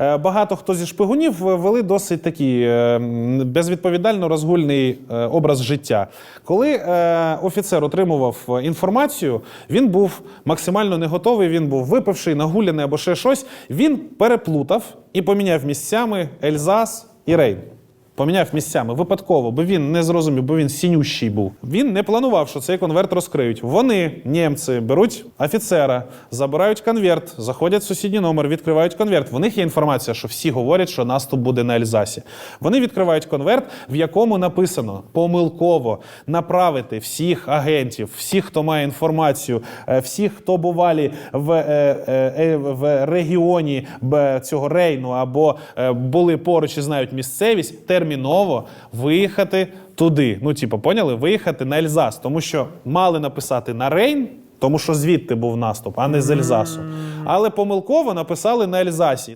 е, багато хто зі шпигунів вели досить такий е, безвідповідально розгульний е, образ життя. Коли офіцер отримував інформацію, він був максимально не готовий, він був випивший, нагуляний або ще щось. Він переплутав і поміняв місцями Ельзас і Рейн. Поміняв місцями випадково, бо він не зрозумів, бо він сінющий був. Він не планував, що цей конверт розкриють. Вони, німці, беруть офіцера, забирають конверт, заходять в сусідній номер, відкривають конверт. В них є інформація, що всі говорять, що наступ буде на Ельзасі. Вони відкривають конверт, в якому написано помилково направити всіх агентів, всіх, хто має інформацію, е, всіх, хто бувалі в, е, е, в регіоні цього рейну або були поруч і знають місцевість, терміново виїхати туди. Ну, типу, поняли? Виїхати на Ельзас, тому що мали написати на Рейн. Тому що звідти був наступ, а не з Ельзасу. Але помилково написали на Ельзасі.